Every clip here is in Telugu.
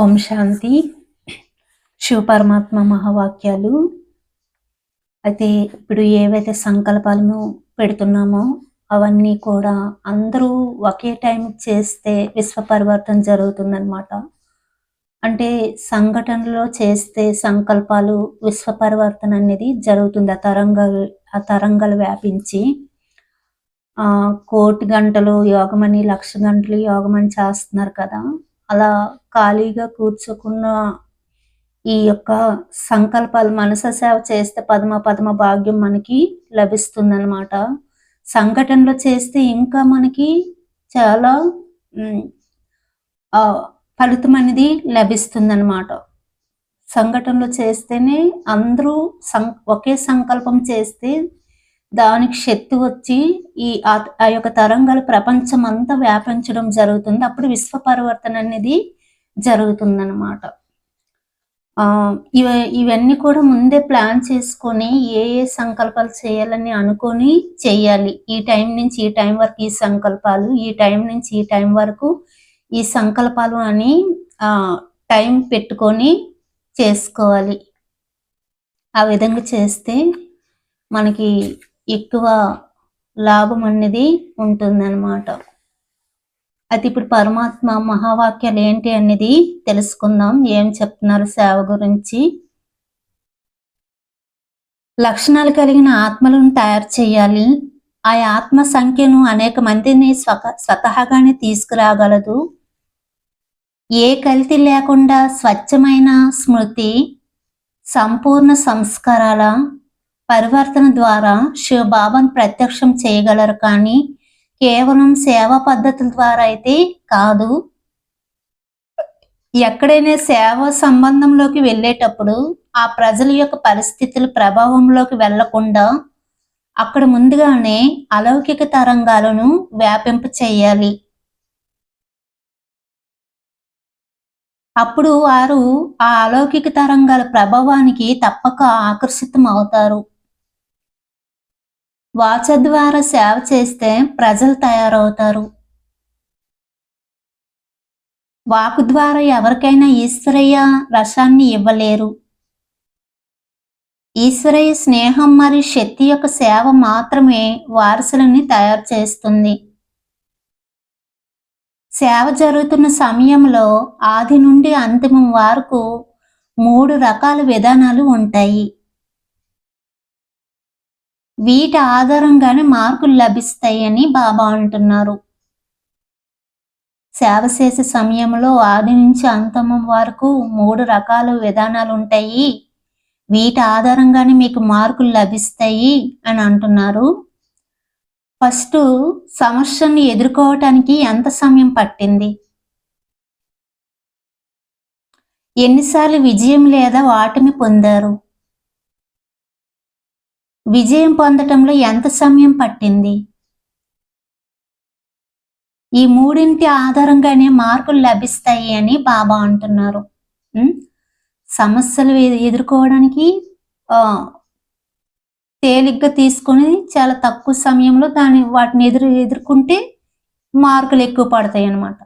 ఓం శాంతి. శివ పరమాత్మ మహావాక్యాలు. అయితే ఇప్పుడు ఏవైతే సంకల్పాలను పెడుతున్నామో అవన్నీ కూడా అందరూ ఒకే టైం చేస్తే విశ్వ పరివర్తన జరుగుతుందన్నమాట. అంటే సంఘటనలో చేస్తే సంకల్పాలు విశ్వ పరివర్తన అనేది జరుగుతుంది. ఆ తరంగాలు ఆ తరంగాలు వ్యాపించి ఆ కోటి గంటలు యోగమని లక్ష గంటలు యోగమని చేస్తున్నారు కదా. అలా ఖాళీగా కూర్చోకున్న ఈ యొక్క సంకల్పాలు మనస సేవ చేస్తే పదమ పదమ భాగ్యం మనకి లభిస్తుందన్నమాట. సంఘటనలో చేస్తే ఇంకా మనకి చాలా ఆ, ఫలితం అనేది లభిస్తుందన్నమాట. సంఘటనలో చేస్తేనే అందరూ సం ఒకే సంకల్పం చేస్తే దానికి శక్తి వచ్చి ఈ ఆ- యొక్క తరంగాలు ప్రపంచం అంతా వ్యాపించడం జరుగుతుంది. అప్పుడు విశ్వ పరివర్తన అనేది జరుగుతుందన్నమాట. ఆ ఇవ ఇవన్నీ కూడా ముందే ప్లాన్ చేసుకొని ఏ ఏ సంకల్పాలు చేయాలని అనుకొని చేయాలి. ఈ టైం నుంచి ఈ టైం వరకు ఈ సంకల్పాలు ఈ టైం నుంచి ఈ టైం వరకు ఈ సంకల్పాలు అని టైం పెట్టుకొని చేసుకోవాలి. ఆ విధంగా చేస్తే మనకి ఎక్కువ లాభం అనేది ఉంటుందన్నమాట. అయితే ఇప్పుడు పరమాత్మ మహావాక్యాలు ఏంటి అనేది తెలుసుకుందాం. ఏం చెప్తున్నారు సేవ గురించి? లక్షణాలు కలిగిన ఆత్మలను తయారు చేయాలి. ఆ ఆత్మ సంఖ్యను అనేక మందిని స్వక స్వతహాగానే తీసుకురాగలదు. ఏ కల్తీ లేకుండా స్వచ్ఛమైన స్మృతి సంపూర్ణ సంస్కారాల పరివర్తన ద్వారా శివబాబాను ప్రత్యక్షం చేయగలరు కానీ కేవలం సేవా పద్ధతుల ద్వారా అయితే కాదు. ఎక్కడైనా సేవ సంబంధంలోకి వెళ్ళేటప్పుడు ఆ ప్రజల యొక్క పరిస్థితుల ప్రభావంలోకి వెళ్ళకుండా అక్కడ ముందుగానే అలౌకిక తరంగాలను వ్యాపింప చేయాలి. అప్పుడు వారు ఆ అలౌకిక తరంగాల ప్రభావానికి తప్పక ఆకర్షితం అవుతారు. వాచ ద్వారా సేవ చేస్తే ప్రజలు తయారవుతారు. వాకు ద్వారా ఎవరికైనా ఈశ్వరయ్య రసాన్ని ఇవ్వలేరు. ఈశ్వరయ్య స్నేహం మరియు శక్తి యొక్క సేవ మాత్రమే వారసులని తయారు చేస్తుంది. సేవ జరుగుతున్న సమయంలో ఆది నుండి అంతిమం వరకు మూడు రకాల విధానాలు ఉంటాయి. వీటి ఆధారంగానే మార్కులు లభిస్తాయని బాబా అంటున్నారు. సేవ చేసే సమయంలో ఆది నుంచి అంతమం వరకు మూడు రకాల విధానాలు ఉంటాయి. వీటి ఆధారంగానే మీకు మార్కులు లభిస్తాయి అని అంటున్నారు. ఫస్ట్ సమస్యను ఎదుర్కోవటానికి ఎంత సమయం పట్టింది? ఎన్నిసార్లు విజయం లేదా వాటిని పొందారు? విజయం పొందటంలో ఎంత సమయం పట్టింది? ఈ మూడింటి ఆధారంగానే మార్కులు లభిస్తాయి అని బాబా అంటున్నారు. సమస్యలు ఎదుర్కోవడానికి ఆ తేలిగ్గా తీసుకొని చాలా తక్కువ సమయంలో దాని వాటిని ఎదురు ఎదుర్కొంటే మార్కులు ఎక్కువ పడతాయి అన్నమాట.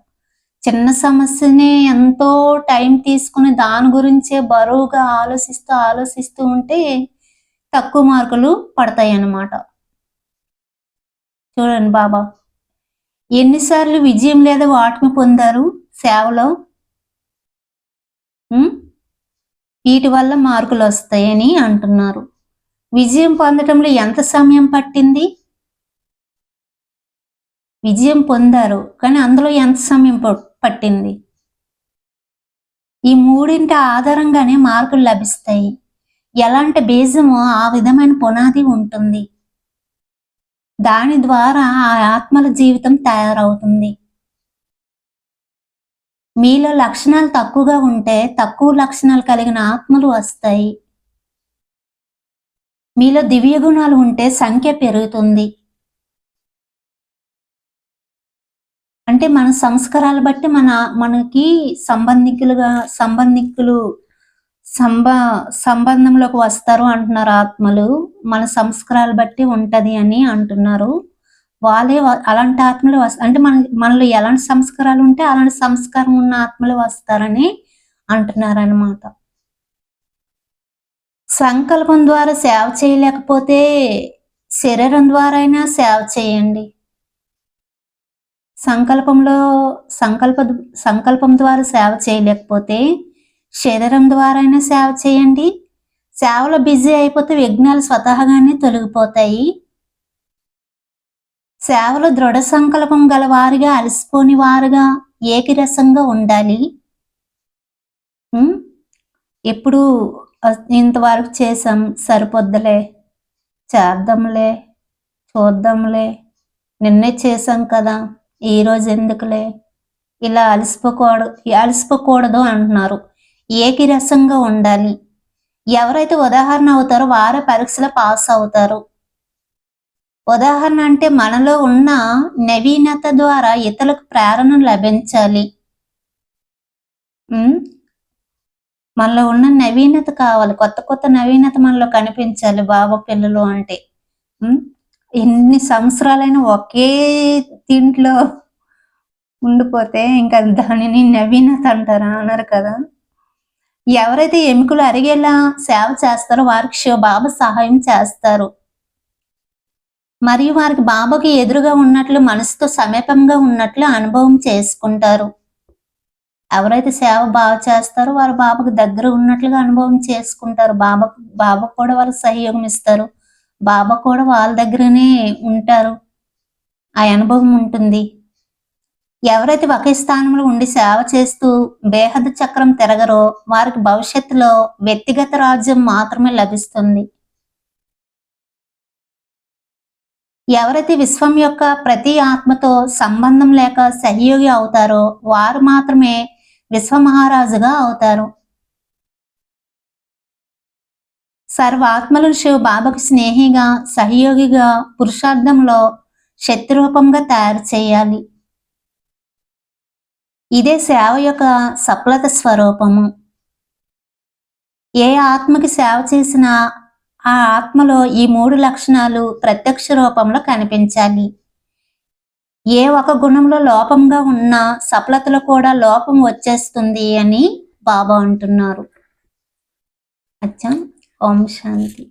చిన్న సమస్యని ఎంతో టైం తీసుకుని దాని గురించే బరువుగా ఆలోచిస్తూ ఆలోచిస్తూ ఉంటే తక్కువ మార్కులు పడతాయి అన్నమాట చూడండి బాబా. ఎన్నిసార్లు విజయం లేదా వాటిని పొందారు సేవలో? వీటి వల్ల మార్కులు వస్తాయని అంటున్నారు. విజయం పొందటంలో ఎంత సమయం పట్టింది? విజయం పొందారు కానీ అందులో ఎంత సమయం ప- పట్టింది? ఈ మూడింటి ఆధారంగానే మార్కులు లభిస్తాయి. ఎలాంటి బీజమో ఆ విధమైన పునాది ఉంటుంది? దాని ద్వారా ఆ ఆత్మల జీవితం తయారవుతుంది. మీలో లక్షణాలు తక్కువగా ఉంటే తక్కువ లక్షణాలు కలిగిన ఆత్మలు వస్తాయి. మీలో దివ్య గుణాలు ఉంటే సంఖ్య పెరుగుతుంది. అంటే మన సంస్కారాలు బట్టి మన మనకి సంబంధికులుగా సంబంధికులు సంబ సంబంధంలోకి వస్తారు అంటున్నారు ఆత్మలు. మన సంస్కారాలు బట్టి ఉంటది అని అంటున్నారు. వాళ్ళే అలాంటి ఆత్మలు వస్త అంటే మన మనలో ఎలాంటి సంస్కారాలు ఉంటే అలాంటి సంస్కారం ఉన్న ఆత్మలు వస్తారని అంటున్నారనమాట సంకల్పం ద్వారా సేవ చేయలేకపోతే శరీరం ద్వారా అయినా సేవ చేయండి. సంకల్పంలో సంకల్ప సంకల్పం ద్వారా సేవ చేయలేకపోతే శరీరం ద్వారా అయినా సేవ చేయండి. సేవలో బిజీ అయిపోతే విఘ్నాలు స్వతహాగానే తొలగిపోతాయి. సేవలో దృఢ సంకల్పం గలవారిగా అలసిపోని వారుగా ఏకిరసంగా ఉండాలి. ఎప్పుడు ఇంతవరకు చేసాం సరిపోద్దులే. చేద్దాంలే. చూద్దాంలే. నిన్నే చేసాం కదా. ఈ రోజు ఎందుకులే? ఇలా అలసిపోకూడదు అలసిపోకూడదు అంటున్నారు. ఏకిరసంగా ఉండాలి. ఎవరైతే ఉదాహరణ అవుతారో వారే పరీక్షలో పాస్ అవుతారు. ఉదాహరణ అంటే మనలో ఉన్న నవీనత ద్వారా ఇతరులకు ప్రేరణ లభించాలి. ఉమ్, మనలో ఉన్న నవీనత కావాలి. కొత్త కొత్త నవీనత మనలో కనిపించాలి బాబు పిల్లలు అంటే. ఎన్ని సంవత్సరాలైనా ఒకే దీంట్లో ఉండిపోతే ఇంకా దానిని నవీనత అంటారా? అన్నారు కదా. ఎవరైతే ఎముకలు అరిగేలా సేవ చేస్తారో వారికి శివ బాబా సహాయం చేస్తారు. మరియు వారికి బాబాకి ఎదురుగా ఉన్నట్లు మనసుతో సమీపంగా ఉన్నట్లు అనుభవం చేసుకుంటారు. ఎవరైతే సేవ బాగా చేస్తారో వారు బాబాకు దగ్గర ఉన్నట్లుగా అనుభవం చేసుకుంటారు. బాబా బాబా కూడా వాళ్ళకి సహయోగం ఇస్తారు. బాబా కూడా వాళ్ళ దగ్గరనే ఉంటారు. ఆ అనుభవం ఉంటుంది. ఎవరైతే ఒకే స్థానంలో ఉండి సేవ చేస్తూ బేహద చక్రం తిరగరో వారికి భవిష్యత్తులో వ్యక్తిగత రాజ్యం మాత్రమే లభిస్తుంది. ఎవరైతే విశ్వం యొక్క ప్రతి ఆత్మతో సంబంధం లేక సహయోగి అవుతారో వారు మాత్రమే విశ్వమహారాజుగా అవుతారు. సర్వాత్మలు శివ బాబాకు స్నేహిగా సహయోగిగా పురుషార్థంలో శత్రురూపంగా రూపంగా తయారు చేయాలి. ఇదే సేవ యొక్క సఫలత స్వరూపము. ఏ ఆత్మకి సేవ చేసినా ఆ ఆత్మలో ఈ మూడు లక్షణాలు ప్రత్యక్ష రూపంలో కనిపించాలి. ఏ ఒక గుణంలో లోపంగా ఉన్న సఫలతలో కూడా లోపం వచ్చేస్తుంది అని బాబా అంటున్నారు. అచ్చా ఓం శాంతి.